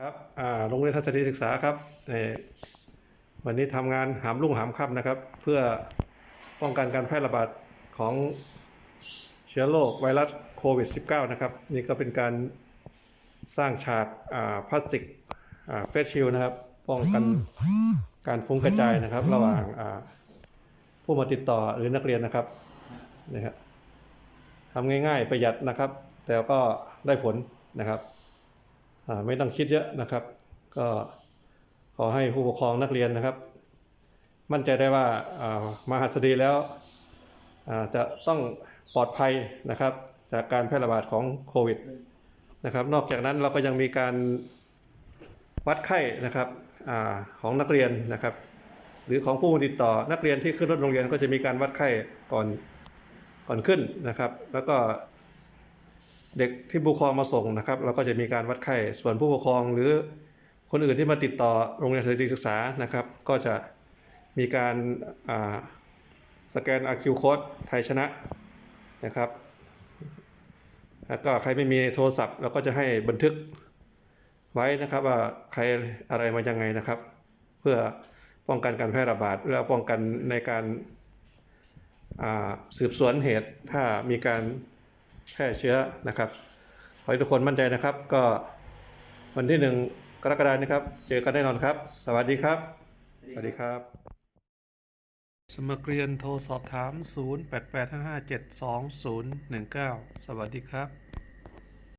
ครับอ่าโรงเรียนทัศนศึกษาครับวันนี้ทำงานหามรุ่งหามค่ำนะครับ เพื่อป้องกันการแพร่ระบาดของเชื้อโรคไวรัสโควิด -19 นะครับ นี่ก็เป็นการสร้างฉากพลาสติกเฟสชิลนะครับ ป้องกันการฟุ้งกระจายนะครับ ระหว่างผู้มาติดต่อหรือนักเรียนนะครับนี่ครับทำง่ายๆประหยัดนะครับ แต่ก็ได้ผลนะครับ ไม่ต้องคิดเยอะนะครับ ก็ขอให้ผู้ปกครองนักเรียนนะครับ มั่นใจได้ว่าามาหัสดีแล้วจะต้องปลอดภัยนะครับ จากการแพร่ระบาดของโควิดนะครับ นอกจากนั้นเราก็ยังมีการวัดไข้นะครับอของนักเรียนนะครับ หรือของผู้ติดต่อนักเรียนที่ขึ้นรถโรงเรียนก็จะมีการวัดไข้ก่อนก่อนขึ้นนะครับ แล้วก็ เด็กที่ผู้ปกครองมาส่งนะครับ เราก็จะมีการวัดไข้ ส่วนผู้ปกครองหรือคนอื่นที่มาติดต่อโรงเรียนสตรีศึกษานะครับ ก็จะมีการาสแกน RQ code ไทยชนะนะครับ แล้วก็ใครไม่มีโทรศัพท์เราก็จะให้บันทึกไว้นะครับว่าใครอะไรมายังไงนะครับ เพื่อป้องกันการแพร่ระบาดและป้องกันในการาสืบสวนเหตุถ้ามีการ แพร่เชื้อนะครับ ขอให้ทุกคนมั่นใจนะครับ ก็วันที่หนึ่งกรกฎาคมนี้ครับ เจอกันแน่นอนครับ สวัสดีครับ สวัสดีครับ สมัครเรียนโทรสอบถาม 0885572019 สวัสดีครับ